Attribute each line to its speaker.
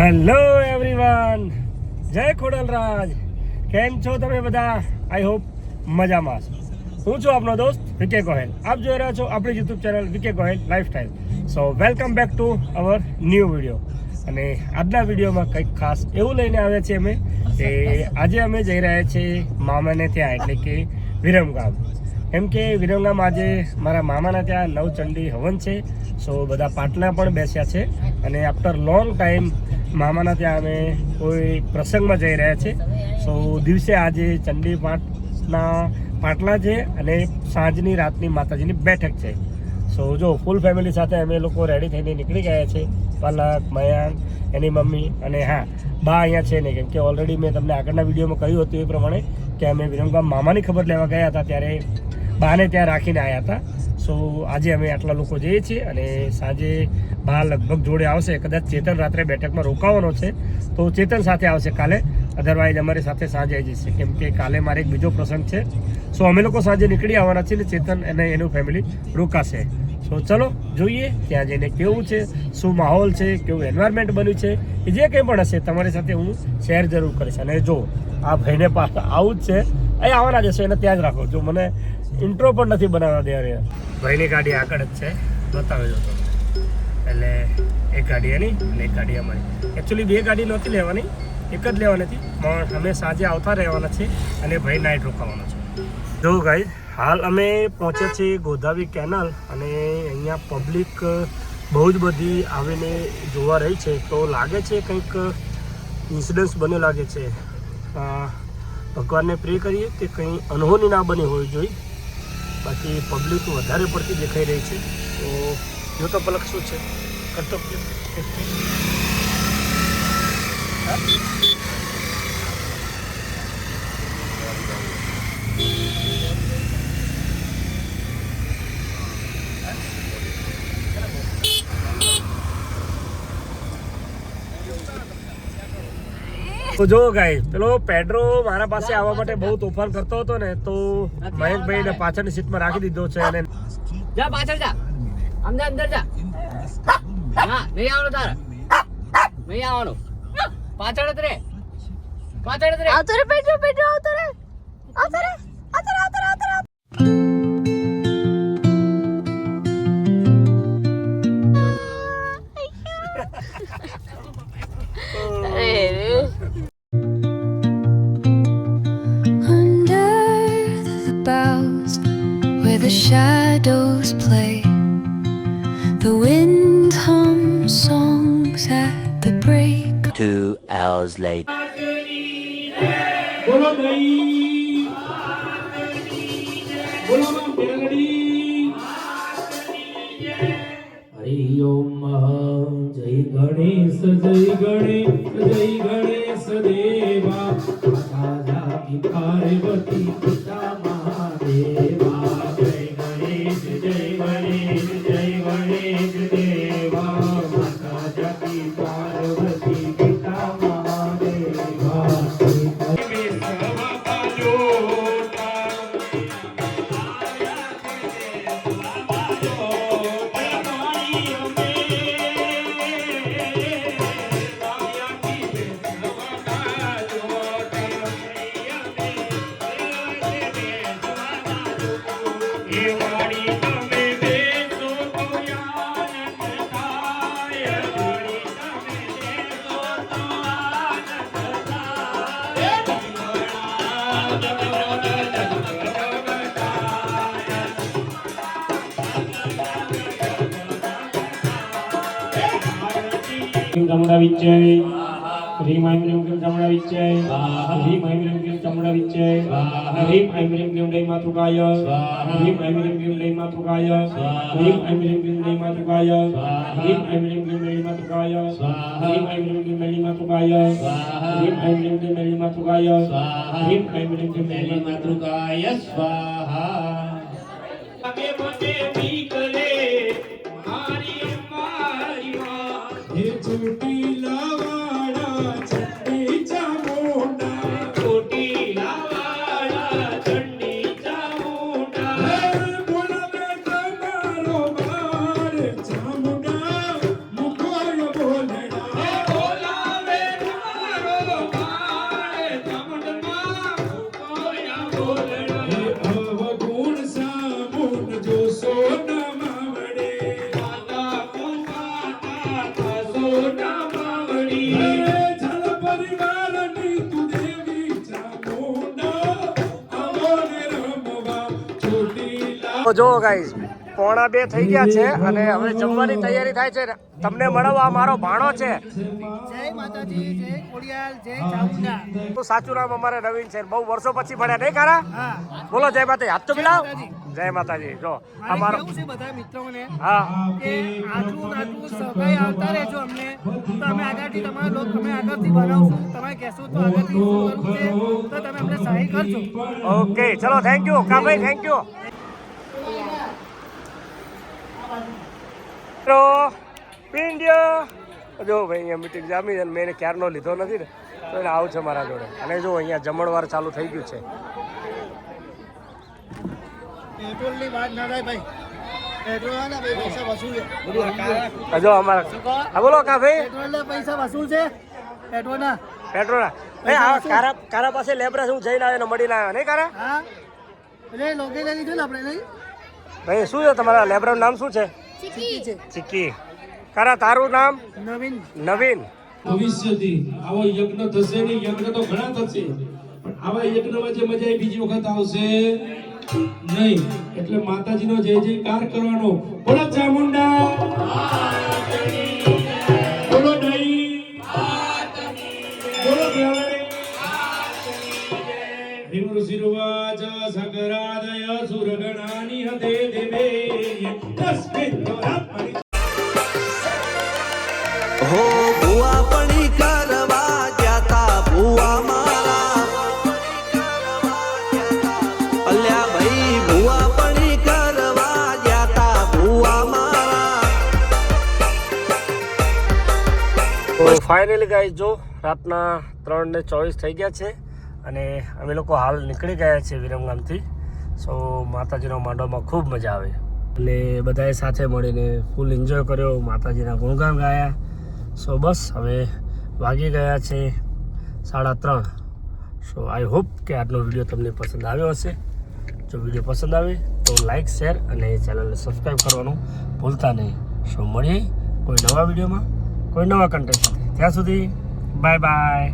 Speaker 1: Hello everyone જય ખોડલરાજ. કેમ છો તમે બધા? આઈ હોપ મજામાં છો. હું છું આપનો દોસ્ત વિકે ગોહેલ. આપ જોઈ રહ્યા છો આપણી YouTube channel V K Gohel lifestyle so welcome back to our new video અને આજના વિડીયોમાં કંઈક ખાસ એવું લઈને આવ્યા છીએ અમે કે આજે અમે જઈ રહ્યા છીએ મામાને ત્યાં, એટલે કે વિરમગામ. એમ કે વિરમગામ આજે મારા મામાના ત્યાં નવચંડી હવન છે. સો બધા પાટલા પણ બેસ્યા છે. અને આફ્ટર લોંગ ટાઈમ મામાના ત્યાં અમે કોઈ પ્રસંગમાં જઈ રહ્યા છે. સો દિવસે આજે ચંડી પાઠના પાટલા છે અને સાંજની રાતની માતાજીની બેઠક છે. સો જો ફૂલ ફેમિલી સાથે અમે લોકો રેડી થઈને નીકળી ગયા છે. પલક, મયાંક, એની મમ્મી અને હા, બા અહીંયા છે ને, કેમ કે ઓલરેડી મેં તમને આગળના વિડીયોમાં કહ્યું હતું એ પ્રમાણે કે અમે વિરમગામ મામાની ખબર લેવા ગયા હતા ત્યારે બાને ત્યાં રાખીને આવ્યા હતા. સો આજે અમે આટલા લોકો જઈએ છીએ અને સાંજે બા લગભગ જોડે આવશે. કદાચ ચેતન રાત્રે બેઠકમાં રોકાવાનો છે, તો ચેતન સાથે આવશે કાલે. અધરવાઇઝ અમારી સાથે સાંજે આવી જશે. કેમ કે કાલે મારે એક બીજો પ્રસંગ છે. સો અમે લોકો સાંજે નીકળી આવવાના છીએ ને ચેતન અને એનું ફેમિલી રોકાશે. સો ચલો, જોઈએ ત્યાં જઈને કેવું છે, શું માહોલ છે, કેવું એન્વાયરમેન્ટ બન્યું છે. એ જે કંઈ પણ હશે, તમારી સાથે હું શેર જરૂર કરીશ. અને જો, આ ભાઈને પાછા આવું જ છે અહીં આવવાના જશો એને ત્યાં જ રાખો. જો મને ઇન્ટ્રો પણ નથી બનાવવા દે યાર ભાઈની ગાડી આગળ જ છે. બતાવી દો તમે એટલે એક ગાડી એની અને એક ગાડી અમારી. એકચ્યુઅલી બે ગાડી નહોતી લેવાની, એક જ લેવાની હતી. પણ અમે સાંજે આવતા રહેવાના છે અને ભાઈ નાઇટ રોકાવાનો છે. જો ગાઈ હાલ અમે પહોંચ્યા છીએ ગોદાવી કેનાલ અને અહીંયા પબ્લિક બહુ જ બધી આવીને જોવા રહી છે. તો લાગે છે કંઈક ઇન્સિડન્સ બન્યો લાગે છે. ભગવાનને પ્રે કરીએ કે કંઈ અનહોની ના બની હોવી જોઈએ બાકી પબ્લિક વધારે પડતી દેખાઈ રહી છે. તો જો તો પલક શું છે? કરતો તો જો ગાય પેલો પેડ્રો મારા પાસે આવવા માટે બહુ તોફાન કરતો હતો ને તો મહેશભાઈ ને પાછળની સીટમાં રાખી દીધો છે અને
Speaker 2: જા પાછળ જા. અંદર અંદર જા. હા નહીં આવવાનું તારે. નહીં આવવાનું. પાછળ જ રે. પાછળ જ રે.
Speaker 3: આવતો રે પેડ્રો પેડ્રો આવતો રે. આવતો રે આવતો રે આવતો રે.
Speaker 4: Hours later.
Speaker 1: બોલો નહીં બોલો માં પેલડી હરિ ઓમ જય ગણેશ જય ગણેશ જય ગણેશ દેવા માતા જાગી પાર્વતી પિતા મહાદેવા જય ગણેશ જય ગણેશ ચામુંડા વિજય હરીમ આઈમ રીમ ક્રીમ ચામુંડા વિજય હરીમ આઈમ રીમ ક્રીમ ચામુંડા વિજય હરીમ આઈમ રીમ ક્રીમ દೈ માતૃકાય હરીમ આઈમ રીમ ક્રીમ દೈ માતૃકાય હરીમ આઈમ રીમ ક્રીમ દೈ માતૃકાય હરીમ આઈમ રીમ ક્રીમ દೈ માતૃકાય હરીમ આઈમ રીમ ક્રીમ દೈ માતૃકાય હરીમ આઈમ રીમ ક્રીમ દೈ માતૃકાય હરીમ આઈમ રીમ ક્રીમ દೈ માતૃકાય સ્વાહા. તો જો ગાઈસ પોણા બે થઈ ગયા છે અને હવે જમવાની તૈયારી થાય છે. તમને મળવા મારો ભાણો છે.
Speaker 4: જય માતાજી જય ખોડિયાલ જય ચામુંડા.
Speaker 1: તો સાચું નામ અમારે નવીન છે. બહુ વર્ષો પછી મળ્યા નહીં ખરા બોલો જય માતાજી. હાથ તો મિલાવ. જય માતાજી. જો અમારો
Speaker 4: છે બધા મિત્રોને?
Speaker 1: હા.
Speaker 4: કે આટલું આટલું સગાઈ આવતા રહેજો અમને. તો અમે આગળથી તમારા લોક અમે આગળથી બનાવશું. તમે કહેશો તો આગળથી શું કરવું છે તો તમે અમને સહાય કરજો.
Speaker 1: ઓકે ચલો થેન્ક યુ કાભાઈ થેન્ક યુ તો પિંડ્યા. જો ભાઈ અહીંયા મિટિંગ જામી છે અને મેં એને ક્યારનો લીધો નથી ને તો એને આવું છે મારા જોડે. અને જો અહીંયા જમણવાર ચાલુ થઈ ગયું છે.
Speaker 4: પેટ્રોલની વાત ના થાય ભાઈ. પેટ્રોલ પૈસા વસૂલ છે.
Speaker 1: અમારા હા બોલો કા ભાઈ?
Speaker 4: પૈસા વસૂલ છે. પેટ્રોલના.
Speaker 1: આ કારા કારા પાસે લેબરા હું જઈને આવ્યો ને મળીને આવ્યો. નહીં કારા?
Speaker 4: હા. એટલે લોકેશન લીધું ને આપણે નહીં?
Speaker 1: ભાઈ શું છે તમારા લેબરાનું નામ શું છે?
Speaker 4: ચીકી
Speaker 1: કારા તારું નામ?
Speaker 4: નવીન.
Speaker 1: નવીન.
Speaker 5: ભવિષ્યથી આવો યજ્ઞ થશે ને યજ્ઞ તો ઘણા થશે પણ આવા યજ્ઞમાં જે મજા બીજી વખત આવશે નહીં. એટલે માતાજીનો જય જયકાર કરવાનો. બોલો ચામુંડા હિમૃ શિરુવાચ સકરાદય સુરગણાની હતે દેવે તસ્મિન તોરાપરિ
Speaker 6: હો ભુવા પણી કરવા જાતા ભુવા મારા. અલ્યા ભાઈ, ભુવા પણી કરવા જાતા ભુવા મારા.
Speaker 1: તો ફાઇનલી ગાઈસ જો રાતના ત્રણ ને ચોવીસ થઈ ગયા છે અને અમે લોકો હાલ નીકળી ગયા છે વિરમગામથી સો માતાજીનો માંડવામાં ખૂબ મજા આવે. અને બધાએ સાથે મળીને ફૂલ એન્જોય કર્યો. માતાજીના ગુણગાન ગાયા. સો બસ હવે વાગી ગયા છે સાડા ત્રણ. સો આઈ હોપ કે આજનો વીડિયો તમને પસંદ આવ્યો હશે. જો વીડિયો પસંદ આવે, તો લાઈક શેર અને ચેનલને સબસ્ક્રાઈબ કરવાનું ભૂલતા નહીં. સો મળીએ કોઈ નવા વિડીયોમાં કોઈ નવા કન્ટેન્ટ ત્યાં સુધી બાય બાય